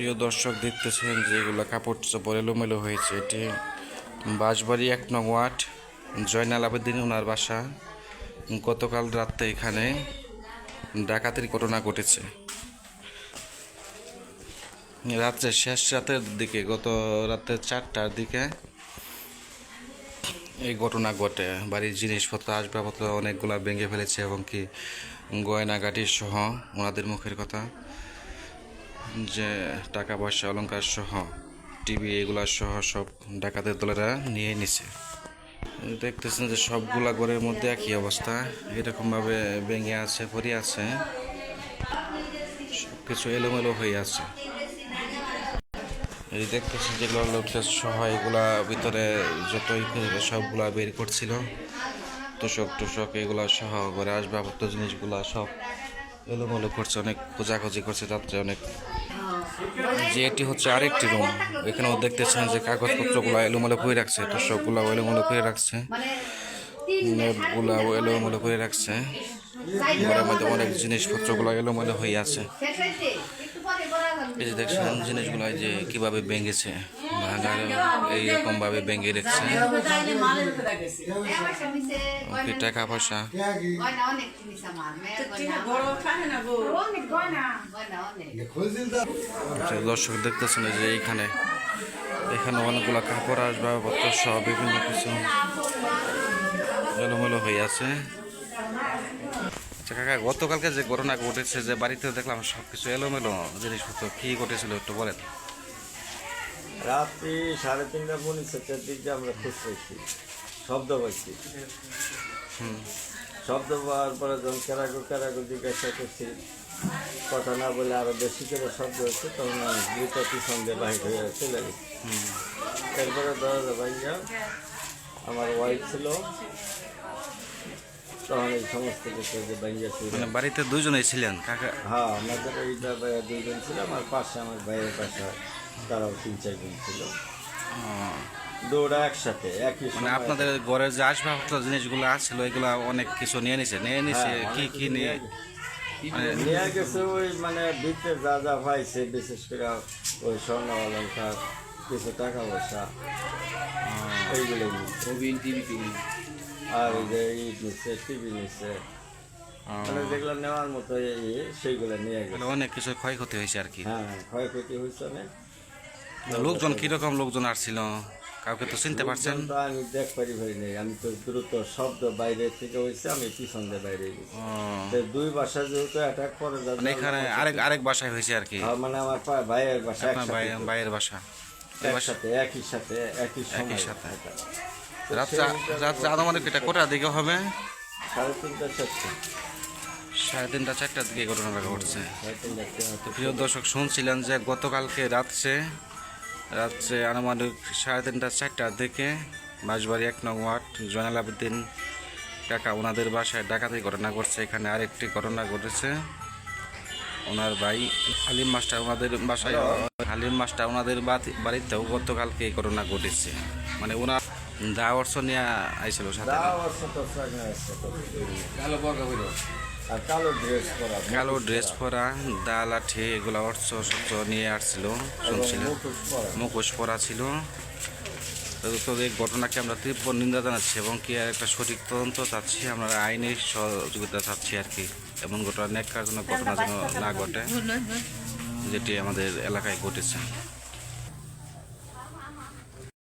প্রিয় দর্শক দেখতেছেন যেগুলো কাপড় চোপড় এলোমেলো হয়েছে, এটি বাঁশবাড়ি এক নং ওয়ার্ড, জয়নাল আবেদিন ওনার বাসা। গতকাল রাত্রে এখানে ডাকাতির ঘটনা ঘটেছে। রাত্রে শেষ রাতের দিকে, গত রাতে চারটার দিকে এই ঘটনা ঘটে। বাড়ির জিনিসপত্র, আসবাবপত্র অনেকগুলা ভেঙে ফেলেছে এবং কি গয়নাগাটি সহ ওনাদের মুখের কথা। যে টাকা পয়সা, অলংকার সহ, টিভি এগুলা সহ সব ডাকাতের দলেরা নিয়ে নিছে। দেখতেছেন যে সবগুলা ঘরের মধ্যে একই অবস্থা। এরকমভাবে ভেঙে আছে পড়ে আছে। সব কিছু এলোমেলো হয়ে আছে। এই দেখতেছেন যেগুলো লোকের সহ এগুলা ভিতরে যতই সবগুলা বের করছিল তোষক টোষক এগুলা সহ ঘরে আসবাবপত্র জিনিসগুলা সব এলোমেলো করছে, অনেক খোঁজাখুঁজি করছে রাত্রে অনেক যে এটি হচ্ছে আরেকটি রুম এখানেও দেখতেছেন যে কাগজপত্রগুলো এলোমেলো করে রাখছে তোষকগুলো এলোমেলো করে রাখছে নোটগুলো এলোমেলো করে রাখছে, ঘরের মধ্যে অনেক জিনিসপত্রগুলো এলোমেলো হয়ে আছে। এই যে দেখছেন জিনিসগুলো যে কীভাবে ভেঙেছে ভাঙার এইরকম ভাবে ভেঙে রেখেছে। টাকা পয়সা আচ্ছা, দর্শক দেখতেছেন যে এইখানে এখানে অনেকগুলো কাপড় আসবাবপত্র সব বিভিন্ন কিছু এলোমেলো হয়ে আছে। আচ্ছা কাকা গতকালকে যে ঘটনা ঘটেছে যে বাড়িতে দেখলাম সব কিছু এলোমেলো জিনিসপত্র কি ঘটেছিল একটু বলেন? রাত্রি সাড়ে তিনটা পৌনে চারটার দিকে আমরা খুঁজ পাইছি শব্দ পাইছি। শব্দ পাওয়ার পরে যখন কেরাকো কেরাকো জিজ্ঞাসা করছি কথা না বলে আরও বেশি করে শব্দ হচ্ছে তখন আমি দ্রুত দিয়ে বাহির হয়ে চলে গেছি। এরপরে দরজা ভাইয়া আমার ওয়াইফ ছিল তখন সমস্ত কিছু যে ভাইয়া ছিল মানে বাড়িতে দুজনেই ছিলেন কাকা? হ্যাঁ আমাদের এইটা ভাইয়া দুইজন ছিল আমার পাশে আমার ভাইয়ের পাশে তারাও তিন চারজন ছিল। দৌড়া একসাথে একই মানে আপনাদের ঘরের যে আসবাবপত্র জিনিসগুলো আছিল এগুলা অনেক কিছু নিয়ে নিছে। নিয়ে নিছে হ্যাঁ, কি কি নিয়ে? নিয়ে গেছে। ওই মানে ভিতরে যা যা পাইছে বিশেষ করে ওই স্বর্ণ অলঙ্কার কিছু টাকা পয়সা এইগুলো নিচ্ছে। আর এই নিচ্ছে টিভি নিচ্ছে মানে যেগুলো নেওয়ার মতো সেইগুলো নিয়ে গেছে। মানে অনেক কিছু ক্ষয়ক্ষতি হয়েছে আর কি। হ্যাঁ ক্ষয়ক্ষতি হয়েছে অনেক। লোকজন কীরকম লোকজন আসছিল? কাউকে তো চিনতে পারছেন? আমি দেখ পারি ভাই নেই। আমি তো দ্রুত শব্দ বাইরে থেকে হয়েছে আমি পিছন দিয়ে বাইরে দুই বাসা যেহেতু অ্যাটাক করে যাবে মানে এখানে আরেক আরেক বাসায় হয়েছে আর কি। মানে আমার ভাইয়ের বাসা ভাইয়ের বাসা। একসাথে একই সাথে একই সময় সাথে। রাত্রে রাত্রে আনুমানিক এটা কোটার দিকে হবে? সাড়ে তিনটা চারটে। সাড়ে তিনটা চারটার দিকে ঘটনাটা ঘটছে। প্রিয় দর্শক শুনছিলেন যে গতকালকে রাত্রে রাত্রে আনুমানিক সাড়ে তিনটা চারটার দিকে বাঁশবাড়ি এক নং ওয়ার্ড জয়নাল আবেদিন কাকা ওনাদের বাসায় ডাকাতি ঘটনা ঘটছে। এখানে আরেকটি ঘটনা ঘটেছে। ওনার ভাই হালিম মাস্টার ওনাদের বাসায় হালিম মাস্টার ওনাদের বাড়িতেও গতকালকে এই ঘটনা ঘটেছে। মানে ওনার দা নিয়ে আইছিল সাথে আছে তো তো। আর কালো ড্রেস পরা কালো ড্রেস পরা দা লাঠি এগুলো অর্থ শস্ত্র নিয়ে আসছিল শুনছিলেন মুখোশ পরা ছিল তো তো এই ঘটনাকে আমরা তীব্র নিন্দা জানাচ্ছি এবং কি আর একটা সঠিক তদন্ত চাচ্ছি আমরা আইনের সহযোগিতা চাচ্ছি আর কি এমন ঘটনা নেককার জন্য ঘটনা যেন না ঘটে যেটি আমাদের এলাকায় ঘটেছে